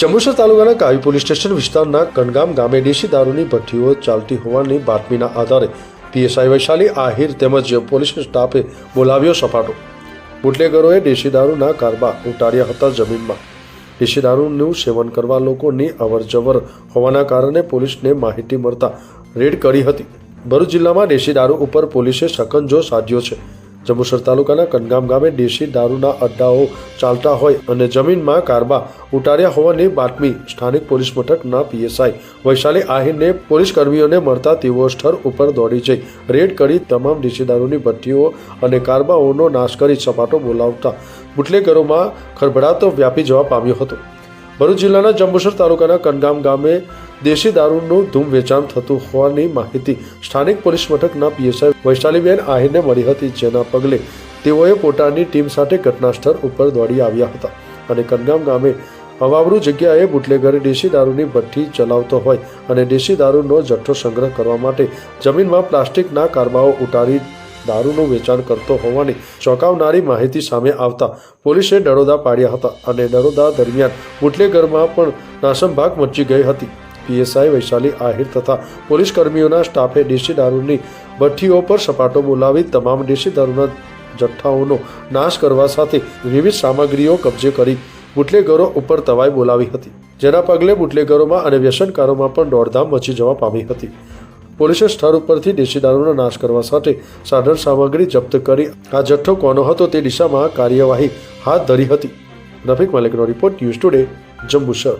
જંબુસર તાલુકાના કાવી police station વિસ્તારના કનગામ ગામે દેશી દારૂની ભઠ્ઠીઓ ચાલતી હોવાની બાતમીના આધારે પીએસઆઈ વૈશાલી આહિર તેમજ પોલીસ સ્ટાફે બોલાવ્યો સપાટો. બુટલેગરોએ દેશી દારૂના કારબા ઉતાર્યા હતા જમીનમાં. દેશી દારૂનું સેવન કરવા લોકોની અવરજવર હોવાના કારણે પોલીસને માહિતી મળતા રેડ કરી હતી. ભરૂચ જિલ્લામાં દેશી દારૂ ઉપર પોલીસે સખંજો સાધ્યો છે. જંબુસર તાલુકાના કનગામ ગામે દેશી દારૂના અડ્ડાઓ ચાલતા હોય અને જમીનમાં કારબા ઉતાર્યા હોવાની બાતમી સ્થાનિક પોલીસ મથકના પીએસઆઈ વૈશાલી આહિરને પોલીસ કર્મીઓને મળતા તેઓ સ્થળ ઉપર દોડી જઈ રેડ કરી તમામ દેશી દારૂની ભઠ્ઠીઓ અને કારબાઓનો નાશ કરી સપાટો બોલાવતા બુટલેગરોમાં ખળભળાટ વ્યાપી જવા પામ્યો હતો. ભરૂચ જિલ્લાના જંબુસર તાલુકાના કનગામ ગામે દેશી દારૂનું ધૂમ વેચાણ થતું હોવાની માહિતી સ્થાનિક પોલીસ મથકના પીએસઆઈ વૈશાલીબેન આહિરને મળી હતી, જેના પગલે તેઓએ પોતાની ટીમ સાથે ઘટના સ્થળ ઉપર દોડી આવ્યા હતા. અને કનગામ ગામે અવાવરૂ જગ્યાએ બુટલેગરે દેશી દારૂની ભઠ્ઠી ચલાવતો હોય અને દેશી દારૂનો જથ્થો સંગ્રહ કરવા માટે જમીનમાં પ્લાસ્ટિકના કારબાઓ ઉતારી દારૂનું વેચાણ કરતો હોવાની ચોંકાવનારી માહિતી સામે આવતા પોલીસે દરોદા પાડ્યા હતા અને દરોદા દરમિયાન બુટલેગરમાં પણ નાસમભાગ મચી ગઈ હતી. પીએસઆઈ વૈશાલી આહિર તથા પોલીસ કર્મીઓના સ્ટાફે દેશી દારૂની ભઠ્ઠીઓ પર સપાટો બોલાવી તમામ દેશી દારૂના જથ્થાઓનો નાશ કરવા સાથે વિવિધ સામગ્રીઓ કબજે કરી બુટલેગરો ઉપર તવાઈ બોલાવી હતી. જેના પગલે બુટલેગરોમાં અને વ્યસનકારોમાં પણ દોડધામ મચી જવા પામી હતી. પોલીસે સ્થળ ઉપરથી દેશી દારૂનો નાશ કરવા સાથે સાધન સામગ્રી જપ્ત કરી આ જથ્થો કોનો હતો તે દિશામાં કાર્યવાહી હાથ ધરી હતી. રફીક મલિકનો રિપોર્ટ ન્યૂઝ ટુડે જંબુસર.